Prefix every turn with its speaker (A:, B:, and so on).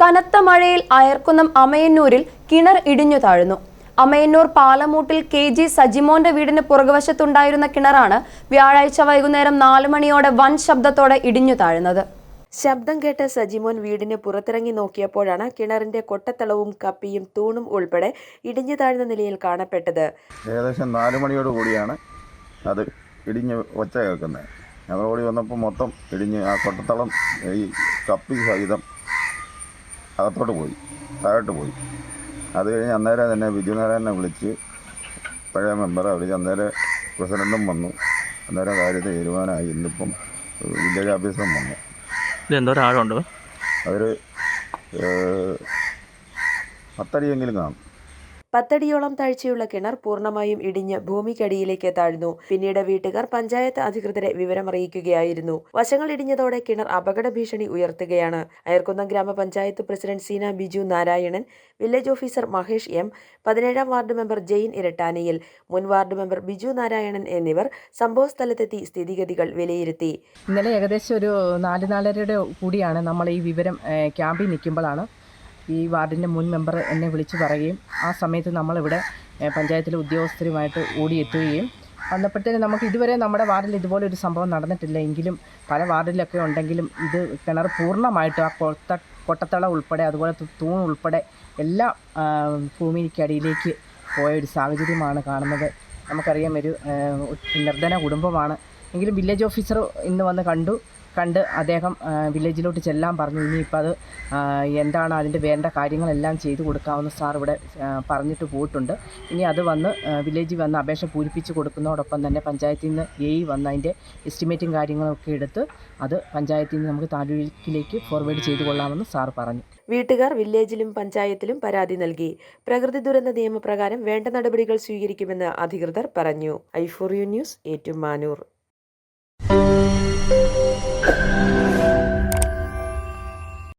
A: കനത്ത മഴയിൽ അയർക്കുന്നം അമയന്നൂരിൽ കിണർ ഇടിഞ്ഞു താഴ്ന്നു. അമയന്നൂർ പാലമൂട്ടിൽ കെ ജി സജിമോന്റെ വീടിന് പുറകുവശത്തുണ്ടായിരുന്ന കിണറാണ് വ്യാഴാഴ്ച വൈകുന്നേരം നാലു മണിയോടെ വൻ ശബ്ദത്തോടെ ഇടിഞ്ഞു താഴ്ന്നത്.
B: ശബ്ദം കേട്ട സജിമോൻ വീടിന് പുറത്തിറങ്ങി നോക്കിയപ്പോഴാണ് കിണറിന്റെ കൊട്ടത്തളവും കപ്പിയും തൂണും ഉൾപ്പെടെ ഇടിഞ്ഞു താഴ്ന്ന നിലയിൽ കാണപ്പെട്ടത്.
C: ഏകദേശം നാല് മണിയോട് കൂടിയാണ് അത് ഇടിഞ്ഞ് ഒച്ച കേൾക്കുന്നത്. ഞങ്ങൾ ഓടി വന്നപ്പോൾ മൊത്തം ഇടിഞ്ഞ് ആ കൊട്ടത്തളം ഈ കപ്പി സഹിതം അകത്തോട്ട് പോയി താഴോട്ട് പോയി. അത് കഴിഞ്ഞ് അന്നേരം തന്നെ ബിജുനാരായണനെ വിളിച്ച് പഴയ മെമ്പറെ വിളിച്ച് അന്നേരം പ്രസിഡന്റും വന്നു. അന്നേരം കാര്യത്തിൽ തീരുമാനമായി. ഇന്നിപ്പം വില്ലേജ് ഓഫീസറും വന്നു.
D: ഇതെന്തോ ആഴമുണ്ട്
C: അതൊരു പത്തടിയെങ്കിലും കാണും.
B: പത്തടിയോളം താഴ്ചയുള്ള കിണർ പൂർണമായും ഇടിഞ്ഞ് ഭൂമിക്കടിയിലേക്ക് താഴ്ന്നു. പിന്നീട് വീട്ടുകാർ പഞ്ചായത്ത് അധികൃതരെ വിവരമറിയിക്കുകയായിരുന്നു. വശങ്ങൾ ഇടിഞ്ഞതോടെ കിണർ അപകട ഭീഷണി ഉയർത്തുകയാണ്. അയർക്കുന്നം ഗ്രാമപഞ്ചായത്ത് president Seena Biju Narayanan village officer Mahesh M പതിനേഴാം വാർഡ് മെമ്പർ ജെയിൻ ഇരട്ടാനയിൽ മുൻ വാർഡ് മെമ്പർ ബിജു നാരായണൻ എന്നിവർ സംഭവസ്ഥലത്തെത്തി സ്ഥിതിഗതികൾ വിലയിരുത്തി.
E: ഇന്നലെ ഏകദേശം ഒരു നാല് നാലരയുടെ കൂടിയാണ് നമ്മൾ ഈ വിവരം ക്യാമ്പിൽ നിൽക്കുമ്പോഴാണ് ഈ വാർഡിന്റെ മുൻ മെമ്പർ എന്നെ വിളിച്ചു പറയുകയും ആ സമയത്ത് നമ്മളിവിടെ പഞ്ചായത്തിലെ ഉദ്യോഗസ്ഥരുമായിട്ട് ഓടിയെത്തുകയും വന്നപ്പോഴത്തേനും നമുക്ക് ഇതുവരെ നമ്മുടെ വാർഡിൽ ഇതുപോലെ ഒരു സംഭവം നടന്നിട്ടില്ല. എങ്കിലും പല വാർഡിലൊക്കെ ഉണ്ടെങ്കിലും ഇത് കിണർ പൂർണമായിട്ടും ആ കൊത്ത കൊട്ടത്തള ഉൾപ്പെടെ അതുപോലെ തൂൺ ഉൾപ്പെടെ എല്ലാ ഭൂമിക്കടിയിലേക്ക് പോയ ഒരു സാഹചര്യമാണ് കാണുന്നത്. നമുക്കറിയാം ഒരു നിർധന കുടുംബമാണ് എങ്കിലും വില്ലേജ് ഓഫീസർ ഇന്ന് വന്ന് കണ്ടു. കണ്ട് അദ്ദേഹം വില്ലേജിലോട്ട് ചെല്ലാൻ പറഞ്ഞു. ഇനിയിപ്പോൾ അത് എന്താണ് അതിന്റെ വേണ്ട കാര്യങ്ങളെല്ലാം ചെയ്തു കൊടുക്കാമെന്ന് സാർ ഇവിടെ പറഞ്ഞിട്ട് പോയിട്ടുണ്ട്. ഇനി അത് വന്ന് വില്ലേജിൽ വന്ന് അപേക്ഷ പൂരിപ്പിച്ച് കൊടുക്കുന്നതോടൊപ്പം തന്നെ പഞ്ചായത്തിൽ നിന്ന് എ വന്ന് അതിന്റെ എസ്റ്റിമേറ്റും കാര്യങ്ങളൊക്കെ എടുത്ത് അത് പഞ്ചായത്തിൽ നിന്ന് നമുക്ക് താലൂക്കിലേക്ക് ഫോർവേഡ് ചെയ്തു കൊള്ളാമെന്ന് സാർ പറഞ്ഞു.
B: വീട്ടുകാർ വില്ലേജിലും പഞ്ചായത്തിലും പരാതി നൽകി. പ്രകൃതി ദുരന്ത നിയമപ്രകാരം വേണ്ട നടപടികൾ സ്വീകരിക്കുമെന്ന് അധികൃതർ പറഞ്ഞു. I four U news Ettumanoor.